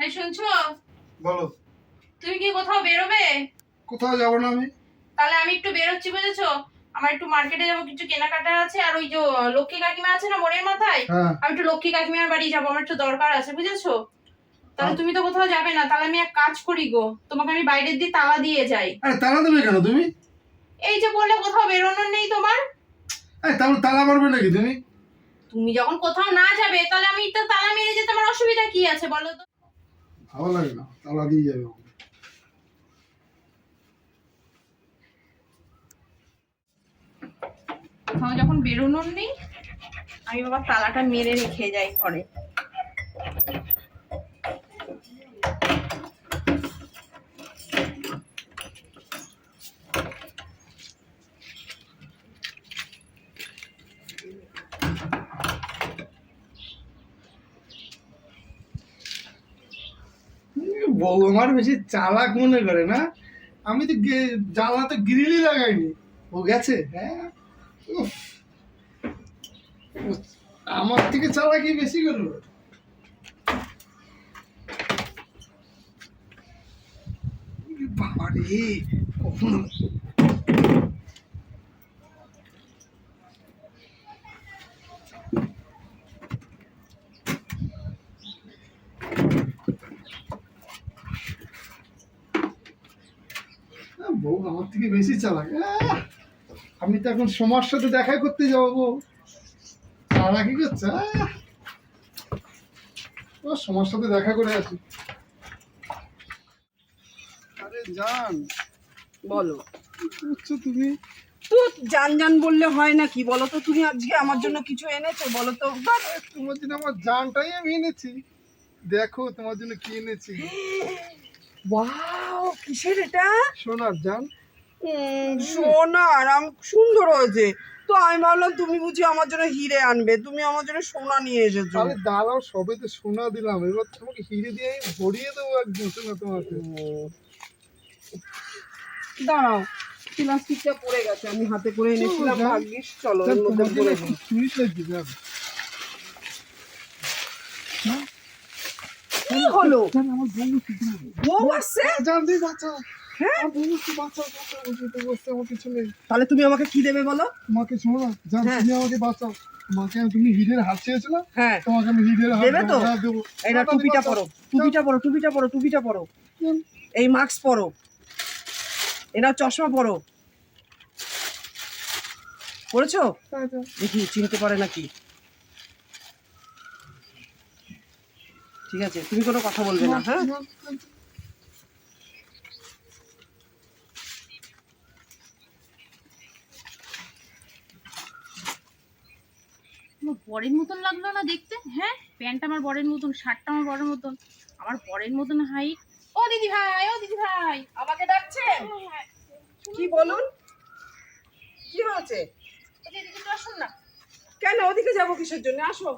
এই শুনছো? বলো। তুমি কি কোথাও বেরোবে? কোথাও যাব না আমি। তাহলে আমি একটু বেরোচ্ছি বুঝেছ? আমার একটু মার্কেটে যাব কিছু কেনাকাটা আছে আর ওই যে লক্ষ্মী কাকিমা আছে না মোড়ের মাথায়? হ্যাঁ। আমি একটু লক্ষ্মী কাকিমার বাড়ি যাব আমার একটু দরকার আছে বুঝেছ? তাহলে। তুমি তো কোথাও যাবে না তাহলে আমি এক কাজ করি গো তোমাকে আমি বাইরের দিয়ে তালা দিয়ে যাই। আরে তালা দেবে কেন তুমি? এই যে বললে কোথাও বেরোনোর নেই তোমার। তাহলে তালা মারবে নাকি তুমি? তুমি যখন কোথাও না যাবে তাহলে আমি তো তালা মেরে যেতে আমার অসুবিধা কি আছে বলো তো? ভালো লাগে না, তালা দিয়ে যাবে যখন বেরোনোর নেই, আমি বাবা তালাটা মেরে রেখে যাই ঘরে। আমার বেশি চালাক মনে করে না। আমি তো গে- জানলাতে গ্রিলই লাগাইনি। ও গেছে? হ্যাঁ? আমার থেকে চালাকি বেশি করল। বাবা রে কখন আহ, বউ আমার থেকে বেশি চালাক। আমি তো এখন সমার সাথে দেখা করতে যাব তারা কি করছে। ও সমার সাথে দেখা করে আসি। আরে জান। বলো। করছ তুমি? তো জান জান বললে হয় না কি? বলো তো তুমি আজকে আমার জন্য কিছু এনেছো? বলো তো। তোমার জন্য আমার জানটাই আমি এনেছি। দেখো তোমার জন্য কি এনেছি। ওয়াও কিসের এটা? সোনার জান। সুন্দর হয়েছে। তো আমি ভাবলাম তুমি বুঝি আমার জন্য হিরে আনবে তুমি আমার জন্য সোনা নিয়ে এসেছ। আরে দাঁড়াও সবে তো সোনা দিলাম এবার তোমাকে হিরে দিয়ে ভরিয়ে দেবো একদম শোনা তোমাকে। দাঁড়াও প্লাস্টিকটা পড়ে গেছে আমি হাতে করে এনেছিলাম। ভাগ্যিস চলো এর মধ্যে পড়ে জান কি হলো? আমার বউ কি বউ আসছে? জান দিয়ে বাঁচাও হ্যাঁ? তাহলে তুমি আমাকে কি দেবে বলো? তোমাকে শোনো জান হ্যাঁ। তুমি আমাকে বাঁচাও। আমি- তুমি হিরের হাত চেয়েছিল? হ্যাঁ। তোমাকে আমি হিরের হাত দেবে তো? হ্যাঁ, এটা টুপিটা। পরো টুপিটা পরো টুপিটা পরো টুপিটা পরো। এই মাস্ক পরো। এটা চশমা পরো। পড়েছো হ্যাঁ, দেখি চিনতে পারে নাকি? ঠিক আছে তুমি কোনো কথা বলবে না হ্যাঁ জান, জান, আমার বরের মতন লাগল না দেখতে? হ্যাঁ প্যান্ট আমার বরের মতন শার্টটা আমার বরের মতন। আমার বরের মতন হাইট ও দিদি ভাই ও দিদি ভাই আমাকে ডাকছেন? কি বলুন? কি হয়েছে? আসুন না। কেন? ওদিকে যাব কিসের জন্য? আসো।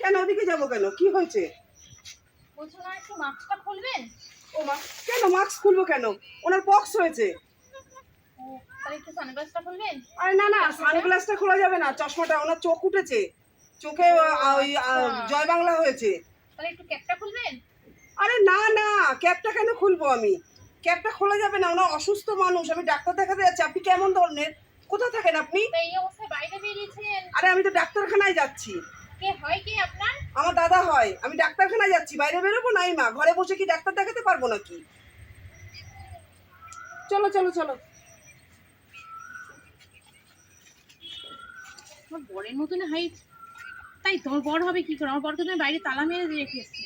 কেন? ওদিকে যাব কেন? কি হয়েছে? বলছো না একটু মাস্কটা খুলবেন? ও মা কেন মাস্ক খুলবো কেন? ওনার পক্স হয়েছে ও তাহলে একটু সানগ্লাসটা খুলবেন আরে না না সানগ্লাসটা খোলা যাবে না চশমাটা ওনার চোখ উঠেছে। চোখে ওই জয় বাংলা হয়েছে। তাহলে একটু ক্যাপটা খুলবেন? আরে না না কেন খুলবো আমি? খোলা যাবে না ওনার অসুস্থ মানুষ আমি ডাক্তার দেখাতে যাচ্ছি আপনি কেমন ধরনের? কোথায় থাকেন আপনি? তা এই অবস্থায় বাইরে বেরিয়েছেন। আরে আমি তো ডাক্তারখানায় যাচ্ছি। কে হয় কি আপনার? আমার দাদা হয় আমি ডাক্তারখানায় যাচ্ছি বাইরে বেরোবো নাই মা? ঘরে বসে কি ডাক্তার দেখাতে পারব নাকি? চলো চলো চলো। আমার বরের মতন হাইট তাই তোমার বর হবে কি করে আমার বরকে তুমি বাইরে তালা মেরে রেখে এসছি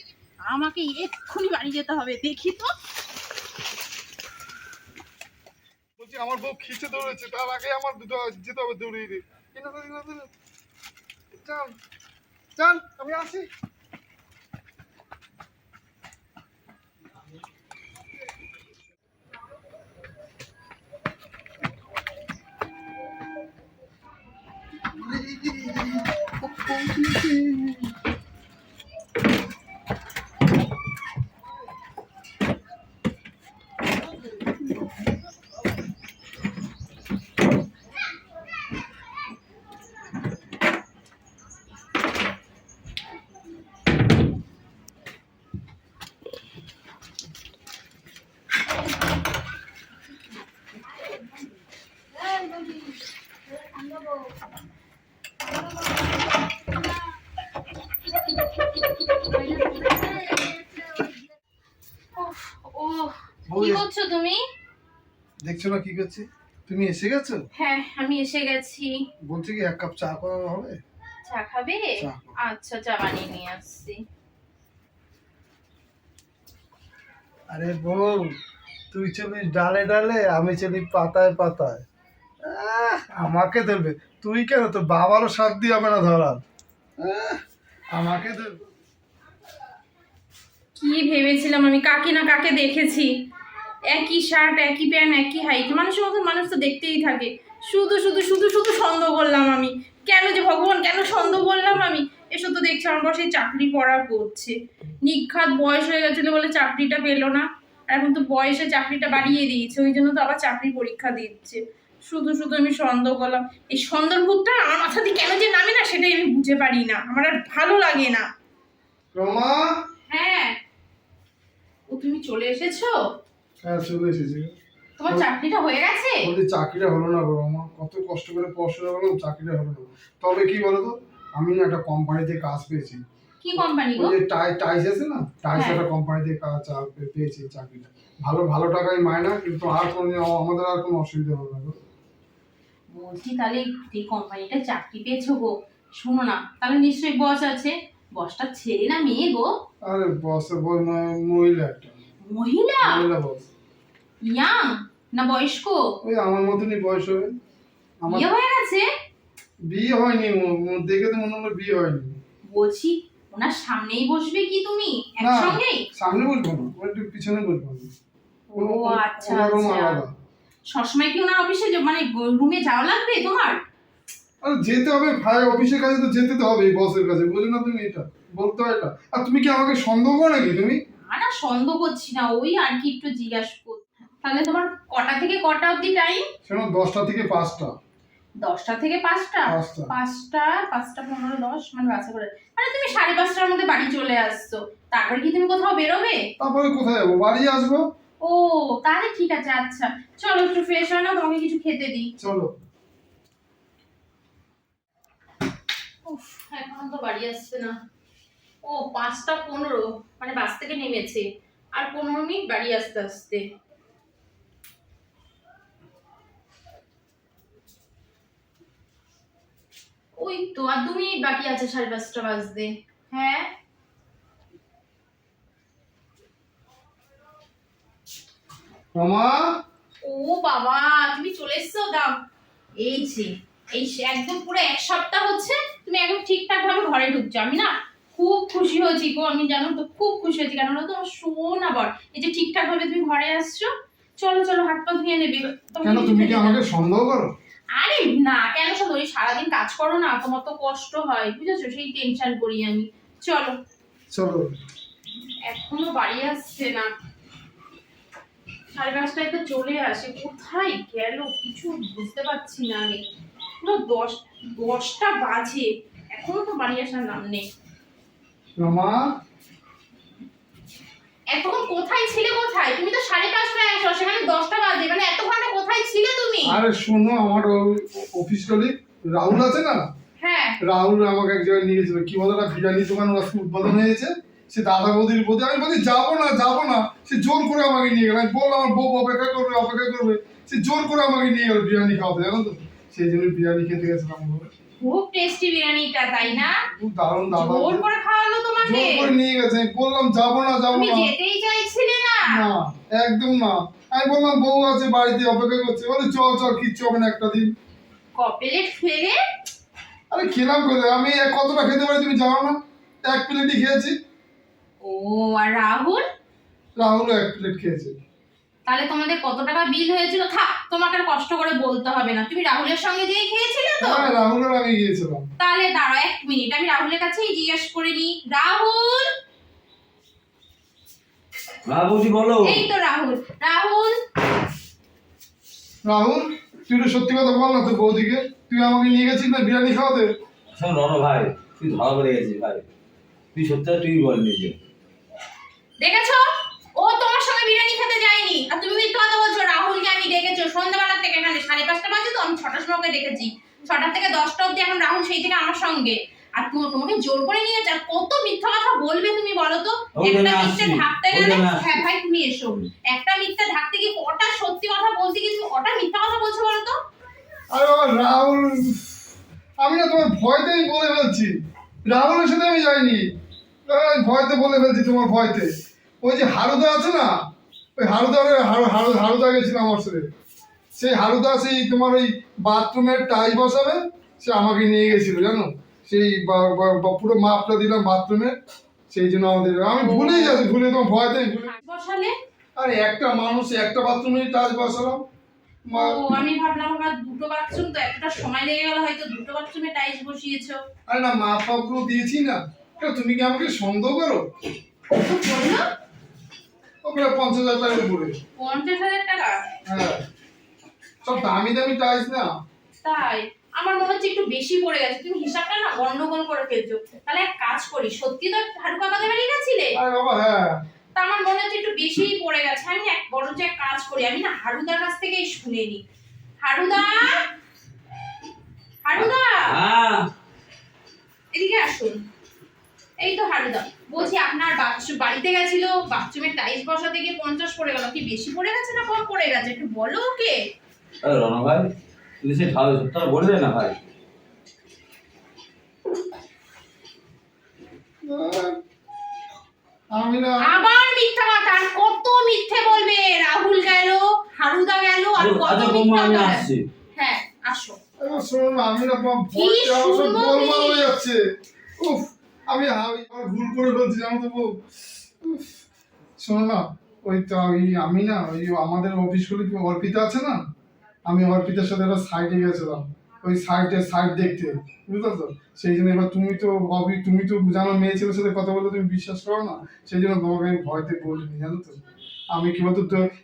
আমাকে এক্ষুনি বাড়ি যেতে হবে দেখি তো বলছি আমার বউ খিচে ধরেছে তার আগে আমার দুটো যেতে হবে দৌড়িয়ে দিই যান আমি আসি 我好想。করছ তুমি? দেখছ না কি করছি? তুমি এসে গেছো? হ্যাঁ আমি এসে গেছি। বলছি কি এক কাপ চা করা হবে? চা খাবে? আচ্ছা চা বানিয়ে নিয়ে আসছি। আরে বউ তুই চলিস ডালে ডালে আমি চলি পাতায় পাতায়। আমাকে ধরবে। তুই কেন? তোর বাবারও শাক দিয়ে হবে না ধরার। আমাকে ধরবে। কি ভেবেছিলাম আমি? কাকে না কাকে দেখেছি? একই শার্ট একই প্যান্ট একই হাইট মানুষের মতন মানুষ তো দেখতেই থাকে। শুধু শুধু শুধু শুধু সন্দেহ করলাম আমি। কেন যে ভগবান কেন সন্দেহ করলাম আমি? এসব তো দেখছি আমার বসে চাকরি পড়া করছে। নিখাত বয়স হয়ে গেছিল বলে চাকরিটা পেল না। আর এখন তো বয়সে চাকরিটা বাড়িয়ে দিয়েছে ওই জন্য তো আবার চাকরি পরীক্ষা দিচ্ছে। শুধু শুধু আমি সন্দেহ করলাম এই সন্দেহ ভূতটা আমার মাথা দিয়ে কেন যে নামে না সেটাই আমি বুঝে পারি না। আমার আর ভালো লাগে না। হ্যাঁ। ও তুমি চলে এসেছ? হ্যাঁ চলে এসেছি। তোমার চাকরিটা হয়ে গেছে? বলছি চাকরিটা হলো না গো রমা কত কষ্ট করে পড়াশোনা করলাম চাকরিটা হলো না। তবে কি বলতো আমি না একটা কোম্পানিতে কাজ পেয়েছি। কি কোম্পানি গো? ওই টাই টাইস আছে না? টাইস হ্যাঁ। একটা কোম্পানিতে কাজ পেয়েছি চাকরিটা। ভালো ভালো টাকায় মায়না কিন্তু আর কোনো আমাদের আর কোনো অসুবিধা হবে না গো। বলছি তাহলে এই কোম্পানিটা চাকরি পেয়েছ গো শোনো না তাহলে নিশ্চয়ই বস আছে। বসটা ছেলে না মেয়ে গো? আরে বস বই মহিলা একটা। মহিলা? মহিলা বস ইয়াং না বয়স্ক? ওই আমার মতনই বয়স হবে। বিয়ে হয়ে গেছে? বিয়ে হয়নি দেখে তো মনে হলো বিয়ে হয়নি। বলছি ওনার সামনেই বসবে কি তুমি? না একসঙ্গেই সামনে বসবো না ওর একটু পিছনে বসবো। ও আচ্ছা আচ্ছা। সবসময় কি ওনার অফিসে মানে রুমে যাওয়া লাগবে তোমার? আরে যেতে হবে ভাই অফিসের কাছে তো যেতে তো হবে বসের কাছে বুঝো না তুমি এটা বলতে হয় এটা আর তুমি কি আমাকে সন্দেহ করো নাকি তুমি? না না সন্দেহ করছি না ওই আর কি একটু জিজ্ঞাসা কর তাহলে তোমার কটা থেকে কটা অবধি টাইম শোনো দশটা থেকে পাঁচটা। দশটা থেকে পাঁচটা? পাঁচটা। পাঁচটা পনেরো দশ মানে বাসে করে। মানে তুমি সাড়ে পাঁচটার মধ্যে বাড়ি চলে আসছো। তারপরে কি তুমি কোথাও বেরোবে? তারপরে কোথায় যাব? বাড়ি আসব? ও তাহলে ঠিক আছে আচ্ছা। চলো একটু ফ্রেশ হয় না তোমাকে কিছু খেতে দিই। চলো। উফ এখনও তো বাড়ি আসছে না। ও পাঁচটা পনেরো মানে বাস থেকে নেমেছে। আর পনেরো মিনিট বাড়ি আসতে আসতে। ওই তো আর দু মিনিট বাকি আছে সাড়ে পাঁচটা বাজতে। হ্যাঁ? ও বাবা তুমি চলে এসছো দাও এই যে এই একদম পুরো এক সপ্তাহ হচ্ছে তুমি একদম ঠিকঠাক ভাবে ঘরে ঢুকছো। আমি না খুব খুশি হয়েছি গো আমি জানো তো খুব খুশি হয়েছি। কেন তো শোন আবার এই যে ঠিকঠাক ভাবে তুমি ঘরে আসছো চলো চলো হাত পা ধুয়ে নেবে। কেন তুমি কি আমাকে সন্দেহ করো? আরে না কেন ওই সারাদিন কাজ করো না তোমার তো কষ্ট হয় বুঝেছ? সেই টেনশন করি আমি। চলো। চলো। এখনও বাড়ি আসছে না। সাড়ে পাঁচটায় তো চলে আসে। কোথায় গেল? কিছু বুঝতে পারছি না আমি। পুরো দশ দশটা বাজে। এখনও তো বাড়ি আসার নাম নেই। রমা? এতক্ষণ কোথায় ছিলে কোথায়? তুমি তো সাড়ে পাঁচটায় আসো সেখানে দশটা বাজে মানে এত ঘণ্টা কোথায় ছিলে তুমি? আরে শোনো আমার অফিস কলিগ রাহুল আছে না? হ্যাঁ। রাহুল আমাকে এক জায়গায় নিয়ে গেছিল। কি বলে না বিরিয়ানি দোকান আজকে উদ্বোধন হয়েছে। সে দাদা বৌদির বৌদি আমি বলছি যাব না যাব না। সে জোর করে আমাকে নিয়ে গেল। বললাম আমার বউ অপেক্ষা করবে অপেক্ষা করবে। সে জোর করে আমাকে নিয়ে গেল বিরিয়ানি খাওয়াতে জানো তো? সেই জন্য বিরিয়ানি খেতে গেছিলাম। খুব টেস্টি বিরিয়ানিটা তাই না? দারুণ দাদা জোর করে খাওয়ালো তোমাকে? জোর করে নিয়ে গেছে। বললাম যাব না যাব তুমি না। যেতেই চাইছিলে না। না একদম না। আমি বললাম বউ আছে বাড়িতে অপেক্ষা করছে। বলে চল চল কিচ্ছু হবে না একটা দিন। কপেলেট ফেলে আরে খেলাম কোথায়? আমি কতটা খেতে পারি তুমি জানো না? এক প্লেটই খেয়েছি। ও আর রাহুল? রাহুলও এক প্লেট খেয়েছে। তাহলে তোমাদের কত টাকা বিল হয়েছিল? থাক তোমাকে কষ্ট করে বলতে হবে না। তুমি রাহুলের সঙ্গে যেয়ে খেয়েছিলে তো? হ্যাঁ রাহুলের আমি গিয়েছিলাম। তাহলে দাঁড়াও এক মিনিট আমি রাহুলের কাছেই জিজ্ঞেস করে নিই। রাহুল! বৌদি বলো। এই তো রাহুল। রাহুল! রাহুল তুই একটু সত্যি কথা বল না তোর বৌদিকে। তুই আমাকে নিয়ে গেছিস না বিরিয়ানি খাওয়াতে? শোন রণ ভাই তুই ধরা পড়ে গেছিস ভাই। তুই সত্যি তুই বল নিজে দেখেছ ও তোমার সঙ্গে বিরিয়ানি খেতে আর তুমি মিথ্যা কথা বলছো রাহুলকে আমি ডেকেছো। সন্ধ্যাবেলা থেকে এখানে সাড়ে পাঁচটা বাজে তো আমি ছটার সময় ডেকেছি। ছটা থেকে দশটা অবধি এখন রাহুল সেই থেকে আমার সঙ্গে। আর তুমি তোমাকে জোর করে নিয়ে যা কত মিথ্যা কথা বলবে তুমি বলো তো? একটা মিথ্যে ঢাকতে গেলে হ্যাঁ ভাই তুমি এসো। একটা মিথ্যে ঢাকতে গিয়ে কটা সত্যি কথা বলতে গিয়ে তুমি কটা মিথ্যা কথা বলছো বলো তো? আরে বাবা রাহুল আমি না তোমার ভয়তে আমি বলে ফেলছি। রাহুলের সাথে আমি যাইনি। ভয়তে বলে ফেলছি তোমার ভয়তে। ওই যে হারুদা আছে না ওই হারুদা হারু হারু হারুদা গেছিল আমার সাথে সেই হারুদা সেই তোমার ওই বাথরুমের টাইল বসাবে সে আমাকে নিয়ে গেছিল জানো? সেই পুরো মাপটা দিলাম বাথরুমে সেই জন্য আমাদের আমি ভুলেই যাচ্ছি ভুলে তোমার ভয়তে ভুলে বসালে? আরে একটা মানুষ একটা বাথরুমে টাচ বসালাম। আমি ভাবলাম আমার দুটো বাথরুম তো একটা সময় লেগে গেল হয়তো দুটো বাথরুমে টাইলস বসিয়েছো। আরে না মা পাপগুলো দিয়েছি না। তুমি কি আমাকে সন্দেহ করো? কত বলল ও প্রায় পঞ্চাশ হাজার টাকার উপরে। পঞ্চাশ হাজার টাকা? হ্যাঁ। সব দামি দামি টাইলস না? তাই? আমার মনে হচ্ছে একটু বেশি পড়ে গেছে। তুমি হিসাবটা না গন্ডগোল করে ফেলছো। তাহলে এক কাজ করি সত্যি তো হারু কাকাদের বাড়ি গেছিলে? আরে বাবা হ্যাঁ। তা আমার মনে হচ্ছে একটু বেশিই পড়ে গেছে। আমি এক বড় যে এক কাজ করি। আমি না হারুদার কাছ থেকেই শুনে নি হারুদা? হারুদা? হ্যাঁ। এদিকে আসুন। এই তো হারুদা। বলছি আপনার বাথরুম বাড়িতে গেছিল বাথরুমের টাইলস বসাতে গিয়ে পঞ্চাশ পড়ে গেল। কি বেশি পড়ে গেছে না কম পড়ে গেছে? একটু বলো ওকে। আরে রণ ভাই তুমি সে ঢাল সত্যটা বলে দে না ভাই? আমি না আবার মিথ্যা কথা আর কত মিথ্যে বলবে? রাহুল গেল হারুদা গেল আর কত আচ্ছা মিথ্যা আমি হ্যাঁ আসো। শোনো আমি না হয়ে যাচ্ছে। উফ আমি আমি আমার ভুল করে ফেলছি, জানো তো বউ? শোনো না, ওই তো ওই আমি না, ওই আমাদের অফিসগুলি অর্পিতা আছে না? আমি অর্পিতার সাথে একটা সাইডে গেছিলাম, ওই সাইডে সাইড দেখতে বুঝতে তো? সেই জন্য এবার তুমি তো অবি তুমি তো জানো মেয়ে ছেলের সাথে কথা বলে তুমি বিশ্বাস করো না? সেই জন্য তোমাকে আমি ভয়তে বলিনি, জানো তো? আমি কি বলতো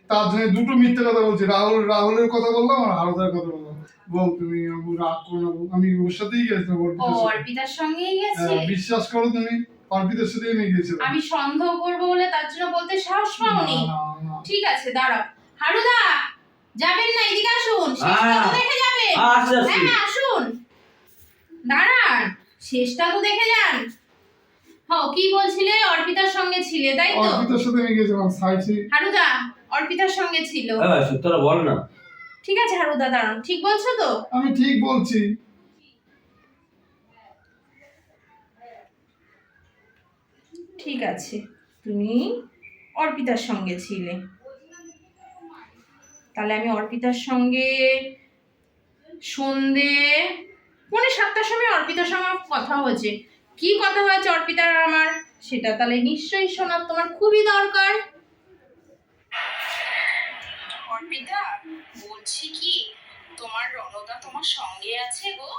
তার জন্য দুটো মিথ্যে কথা বলছি, রাহুল, রাহুলের কথা বললাম আর হারদার কথা বললাম বল তুমি রাগ করো না আমি ওর সাথেই গেছিলাম ও অর্পিতার সঙ্গেই গেছে? হ্যাঁ, বিশ্বাস করো তুমি অর্পিতার সাথে আমি গেছিলাম। আমি সন্দেহ করব বলে তার জন্য বলতে সাহস পাওনি। ঠিক আছে দাঁড়াও। হারুদা যাবেন না এদিকে আসুন। শেষটা তো হ্যাঁ। দেখে যাবেন। হ্যাঁ। হ্যাঁ হ্যাঁ, আসুন। দাঁড়ান শেষটা তো দেখে যান। হ্যাঁ কি বলছিলে? অর্পিতার সঙ্গে ছিলে তাই তো? অর্পিতার সাথে আমি গেছিলাম সাইডে হারুদা অর্পিতার সঙ্গে ছিল। ভাই বল না। ঠিক আছে হারুদা দাঁড়ান ঠিক বলছো তো? আমি ঠিক বলছি। ঠিক আছে তুমি অর্পিতার সঙ্গে ছিলে। তাহলে আমি অর্পিতার সঙ্গে সন্ধে মানে সাতটার সময় অর্পিতার সঙ্গে কথা হয়েছে। কি কথা হয়েছে অর্পিতার আমার সেটা তাহলে নিশ্চয়ই শোনার তোমার খুবই দরকার। অর্পিতা বলছি কি তোমার রণদা তোমার সঙ্গে আছে গো?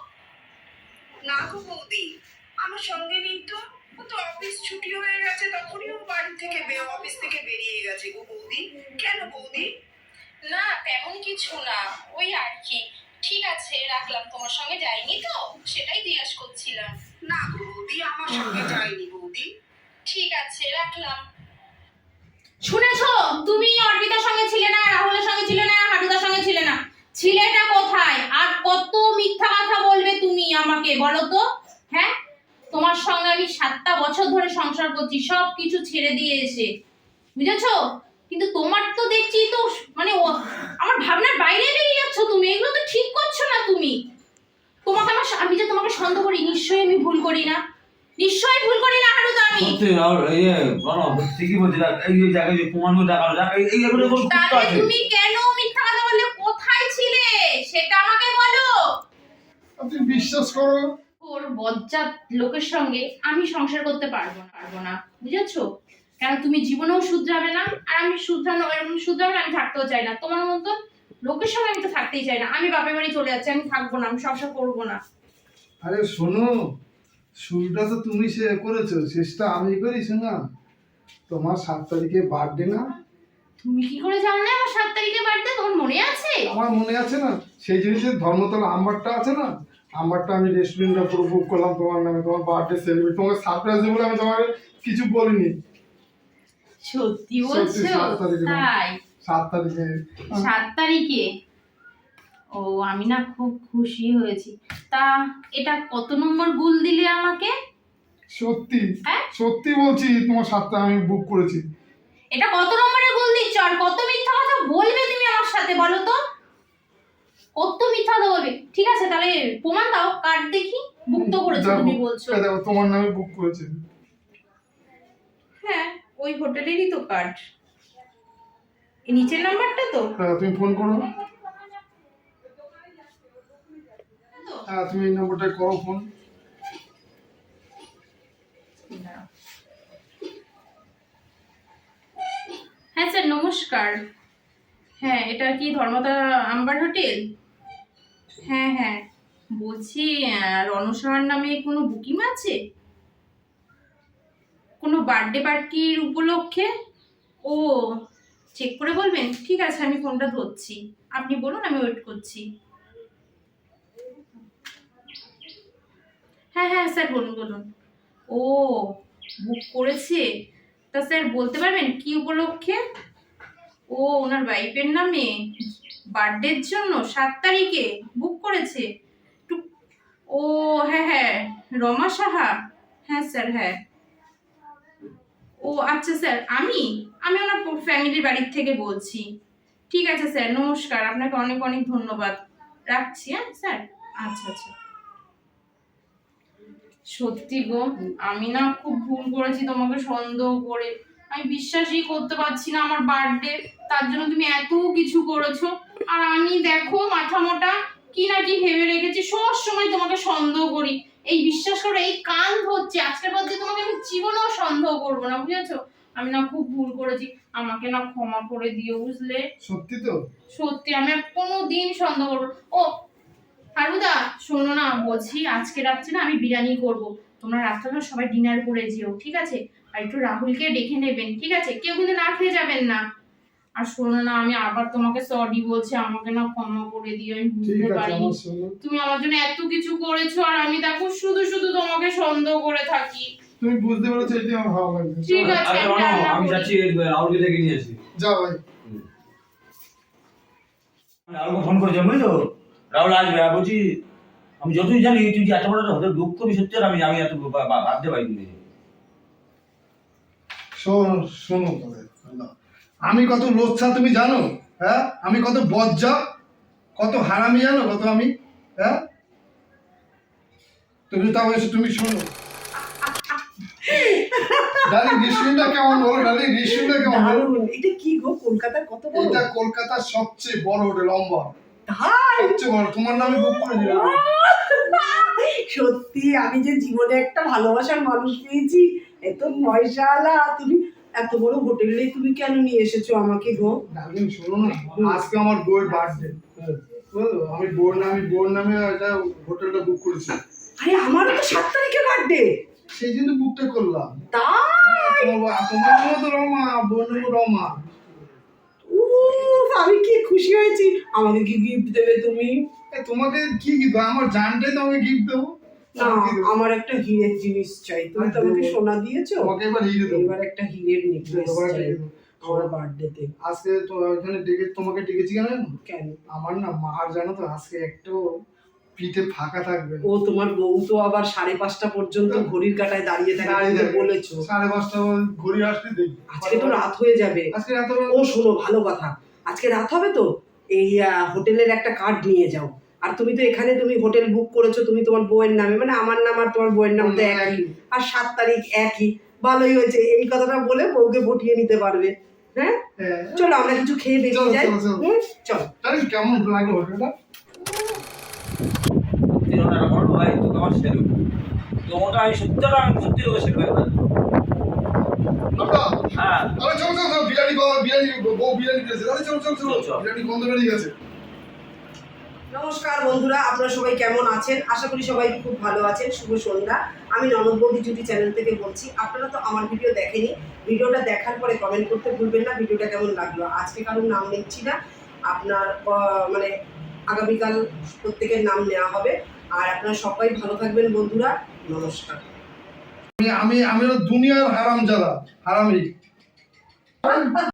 না গো বৌদি আমার সঙ্গে নেই তো। ও তো অফিস ছুটি হয়ে গেছে তখনই ও বাড়ি থেকে অফিস থেকে বেরিয়ে গেছে গো বৌদি। কেন বৌদি? না তেমন কিছু না। ওই আর কি। ঠিক আছে রাখলাম। তোমার সঙ্গে যাইনি তো? সেটাই জিজ্ঞাস করছিলাম। না বৌদি আমার সঙ্গে যায়নি বৌদি। ঠিক আছে রাখলাম। শুনেছো? তুমি অর্পিতার সঙ্গে ছিলে না, রাহুলের সঙ্গে ছিলে না হারুদার সঙ্গে ছিলে না। ছিলেটা কোথায়? আর কত মিথ্যা কথা বলবে তুমি আমাকে, বলো তো? হ্যাঁ? তোমার সঙ্গে আমি সাতটা বছর ধরে সংসার করছি সব কিছু ছেড়ে দিয়ে এসে। বুঝেছ? কিন্তু তোমার তো দেখছি তো মানে আমার ভাবনার বাইরে বেরিয়ে যাচ্ছ তুমি, এগুলো তো ঠিক করছ না তুমি। তোমাকে আমার আমি যে তোমাকে সন্দেহ করি, নিশ্চয়ই আমি ভুল করি না। নিশ্চয়ই ভুল করি না হারুদা আমি। সত্যি আর এই ঠিকই বলছি এই যে জায়গায় যে দেখাল দেখ এই কোনো আছে তুমি কেন মিথ্যা কথা বললে? কোথায় ছিলে? সেটা আমাকে বলো। তুমি বিশ্বাস করো। ওর বজ্জাত লোকের সঙ্গে আমি সংসার করতে পারব না পারব না। বুঝেছ? কেন তুমি জীবনেও শুধরাবে না? আর আমি শুধরানো এরকম শুধরাবে না আমি থাকতেও চাই না। তোমার মতো লোকের সঙ্গে আমি তো থাকতেই চাই না। আমি বাপের বাড়ি চলে যাচ্ছি আমি থাকব না আমি সংসার করব না। আরে শোনো শুরুটা তো তুমি সে করেছ শেষটা আমি করি শোনা তোমার সাত তারিখে বার্থডে না? তুমি কি করে জানলে আমার সাত তারিখে বাড়িতে তোমার মনে আছে? আমার মনে আছে না। সেই জিনিসের ধর্মতলা আম্বারটা আছে না? আম্বারটা আমি রেস্টুরেন্টটা পুরো বুক করলাম তোমার নামে তোমার বার্থডে সেলিব্রেট তোমাকে সারপ্রাইজ দেবো বলে আমি তোমাকে কিছু বলিনি। সত্যি বলছো। তাই? সাত তারিখে। সাত তারিখে? ও আমি না খুব খুশি হয়েছি। তা এটা কত নম্বর গুল দিলে আমাকে? সত্যি? হ্যাঁ? সত্যি বলছি তোমার সাতটা আমি বুক করেছি। এটা কত নম্বরের গুল দিচ্ছ? আর কত মিথ্যা কথা বলবে তুমি আমার সাথে বলো তো? কত মিথ্যা কথা বলবে? ঠিক আছে তাহলে প্রমাণ দাও কার্ড দেখি? বুক তো করেছ তুমি বলছো। দেখো তোমার নামে বুক করেছি। হ্যাঁ ওই হোটেলেরই তো কার্ড এই নিচের নাম্বারটা তো? হ্যাঁ তুমি ফোন করো তো? হ্যাঁ তুমি এই করো ফোন। হ্যাঁ স্যার, নমস্কার। হ্যাঁ এটা কি ধর্মদা আম্বার হোটেল? হ্যাঁ হ্যাঁ। বলছি রণসাহার নামে কোনো বুকিং আছে? কোনো বার্থডে পার্টির উপলক্ষে? ও চেক করে বলবেন? ঠিক আছে, আমি ফোনটা ধরছি। আপনি বলুন, আমি ওয়েট করছি। হ্যাঁ হ্যাঁ স্যার, বলুন বলুন। ও, বুক করেছে? তা স্যার, বলতে পারবেন কি উপলক্ষে? ও, ওনার ওয়াইফের নামে বার্থডের জন্য সাত তারিখে বুক করেছে। ও হ্যাঁ হ্যাঁ রমা সাহা। হ্যাঁ স্যার হ্যাঁ। ও আচ্ছা স্যার, আমি আমি ওনার ফ্যামিলির বাড়ির থেকে বলছি। ঠিক আছে, স্যার, নমস্কার, আপনাকে অনেক অনেক ধন্যবাদ। রাখছি হ্যাঁ স্যার। আচ্ছা আচ্ছা। সত্যি গো আমি না খুব ভুল করেছি তোমাকে সন্দেহ করে। আমি বিশ্বাসই করতে পারছি না আমার বার্থডে তার জন্য তুমি এত কিছু করেছ। আর আমি দেখো মাথা মোটা কি না কি ভেবে রেখেছি সব সময় তোমাকে সন্দেহ করি। এই বিশ্বাস করো এই কান ধরছে আজকের পর দিয়ে তোমাকে আমি জীবনেও সন্দেহ করব না বুঝেছ? আমি না খুব ভুল করেছি আমাকে না ক্ষমা করে দিও বুঝলে? সত্যি তো? সত্যি আমি আর কোনো দিন সন্দেহ করব। ও হারুদা শোনো না বলছি আজকে রাত্রে না আমি বিরিয়ানি করব। তোমরা রাত্রেবেলা সবাই ডিনার করে যেও ঠিক আছে? আর একটু রাহুলকে ডেকে নেবেন ঠিক আছে? কেউ কিন্তু না খেয়ে যাবেন না। আর শোনো না আমি আবার তোমাকে সরি বলছি আমাকে না ক্ষমা করে দিও আমি বুঝতে আছে পারি তুমি আমার জন্য এত কিছু করেছ আর আমি দেখো শুধু শুধু তোমাকে সন্দেহ করে থাকি। তুমি বুঝতে পেরেছ এটাই আমার ভালো লাগছে। ঠিক আছে আচ্ছা আমি করি। যাচ্ছি রাহুলকে ডেকে নিয়ে আসি। যাও ভাই। রাহুলকে ফোন করেছি বুঝলি তো রাহুল আসবে আর বলছি আমি যতই জানি তুই যে এত বড় বুক করবি সত্যি আমি আমি এত ভাবতে পারিনি শোনো শোনো তবে আমি কত লোচ্ছা তুমি জানো? হ্যাঁ? আমি কত বজ্জা কত হারামি জানো কত আমি? হ্যাঁ? তুমি তাও এসে তুমি শোনো। ডালি রেস্টুরেন্টটা কেমন বলো ডালি কেমন বলো। এটা কি গো কলকাতার কত বড়? এটা কলকাতার সবচেয়ে বড় হোটেল লম্বা তাই তোমার নামে বুক করেছিলাম সত্যি আমি যে জীবনে একটা ভালোবাসার মানুষ পেয়েছি এত পয়সাওয়ালা তুমি এত বড় হোটেলে তুমি কেন নিয়ে এসেছ আমাকে গো? ডার্লিং শোনো না আজকে আমার বউয়ের বার্থডে বুঝলো আমি বউর নামে বউর নামে এটা হোটেলটা বুক করেছি। আরে আমারও তো সাত তারিখে বার্থডে সেই জন্য বুকটা করলাম। তাই? তোমার তোমার নামও তো রমা বোন রমা। আমি কি খুশি হয়েছি। আমাকে কি গিফট দেবে তুমি? তোমাকে কি গিফট আমার জানটাই তোমাকে গিফট দেবো। না আমার একটা হীরের জিনিস চাই। তুমি তো আমাকে সোনা দিয়েছ? আমাকে এবার হিরে দেবো। এবার একটা হীরের নেকলেস চাই আমার বার্থডেতে আজকে তো ওখানে ডেকে তোমাকে ডেকেছি কেন কেন? আমার না মার জানো তো আজকে একটু পিঠে ফাঁকা থাকবে। ও তোমার বউ তো আবার সাড়ে পাঁচটা পর্যন্ত ঘড়ির কাটায় দাঁড়িয়ে থাকে বলেছ। সাড়ে পাঁচটা ঘুরে আসতে দেখি আজকে তো রাত হয়ে যাবে। আজকে রাত ও শোনো ভালো কথা। আজকে রাত হবে তো? এই হোটেলের একটা কার্ড নিয়ে যাও। আর তুমি তো এখানে তুমি হোটেল বুক করেছ তুমি তোমার বউয়ের নামে মানে আমার নাম আর তোমার বউয়ের নাম তো একই। আর সাত তারিখ একই। ভালোই হয়েছে এই কথাটা বলে বউকে পটিয়ে নিতে পারবে। হ্যাঁ? হ্যাঁ। চলো আমরা কিছু খেয়ে বেরিয়ে যাই। চলো, কেমন লাগল হোটেলটা? একটা বড় ভাই তোকে আমার আমি সত্যি আমি সত্যি তোকে হ্যাঁ। আরে চলো চলো চলো বিরিয়ানি বাবা বিরিয়ানি বউ বিরিয়ানি দিয়েছে। আরে চলো চলো চলো চলো, চলো। বিরিয়ানি বন্ধ বেরিয়ে গেছে। নমস্কার বন্ধুরা আপনারা সবাই কেমন আছেন? আশা করি সবাই খুব ভালো আছেন। শুভ সন্ধ্যা। আমি ননদ বৌদি জুটি চ্যানেল থেকে বলছি আপনারা তো আমার ভিডিও দেখেনি। ভিডিওটা দেখার পরে কমেন্ট করতে ভুলবেন না। ভিডিওটা কেমন লাগল? আজকে কারোর নাম নিচ্ছি না। আপনার মানে আগামীকাল প্রত্যেকের নাম নেওয়া হবে। আর আপনারা সবাই ভালো থাকবেন বন্ধুরা। নমস্কার। আমি আমি আমি দুনিয়ার হারাম যারা হারামি